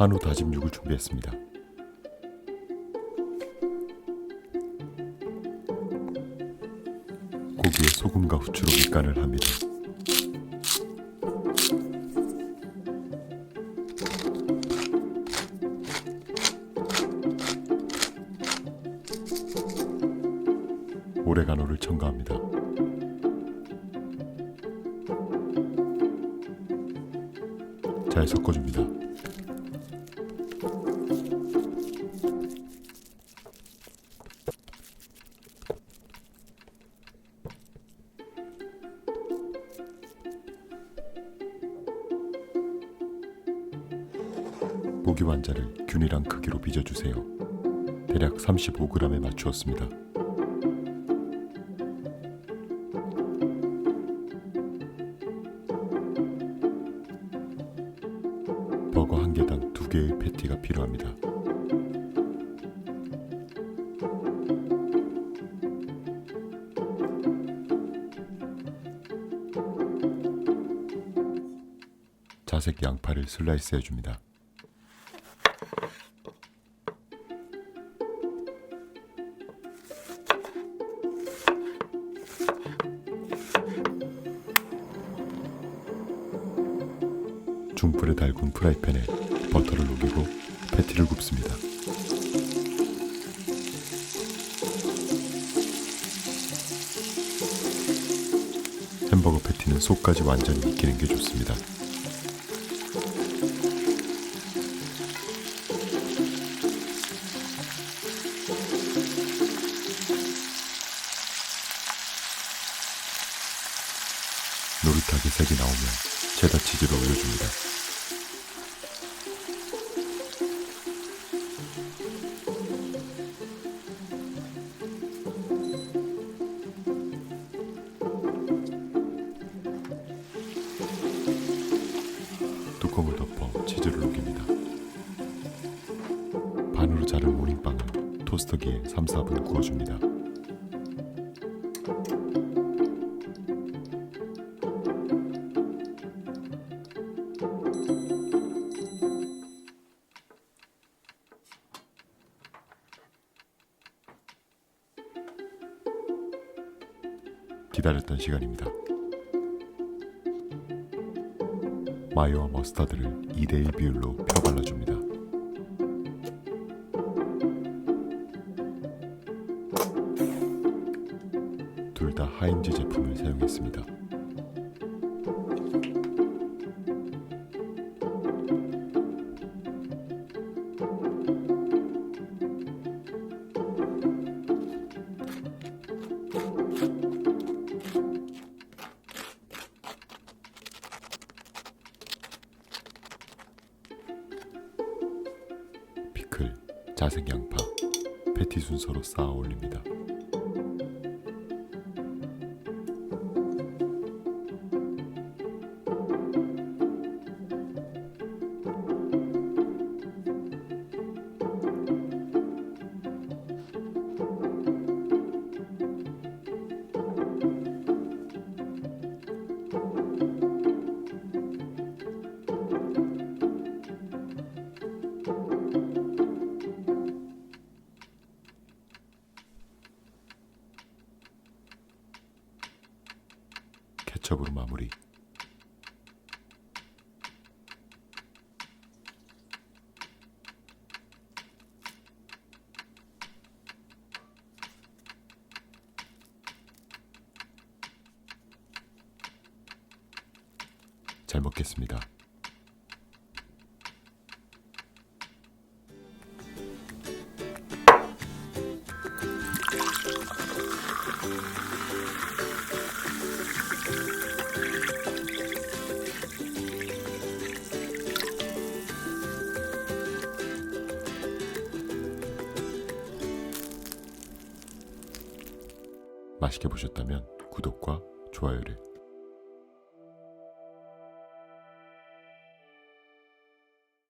한우 다짐 육을 준비했습니다. 고기에 소금과 후추로 밑간을 합니다. 오레가노를 첨가합니다. 잘 섞어줍니다. 모기 완자를 균이랑 크기로 빚어주세요. 대략 35g에 맞추었습니다. 버거 한 개당 두 개의 패티가 필요합니다. 자색 양파를 슬라이스 해줍니다. 중불에 달군 프라이팬에 버터를 녹이고 패티를 굽습니다. 햄버거 패티는 속까지 완전히 익히는 게 좋습니다. 노릇하게 색이 나오면 체다 치즈를 올려줍니다. 뚜껑을 덮어 치즈를 녹입니다. 반으로 자른 모닝빵은 토스터기에 3, 4분 구워줍니다. 기다렸던 시간입니다. 마요와 머스타드를 2대1 비율로 펴 발라줍니다. 둘 다 하인즈 제품을 사용했습니다. 자색 양파, 패티 순서로 쌓아 올립니다. 케첩으로 마무리. 잘 먹겠습니다. 맛있게 보셨다면 구독과 좋아요를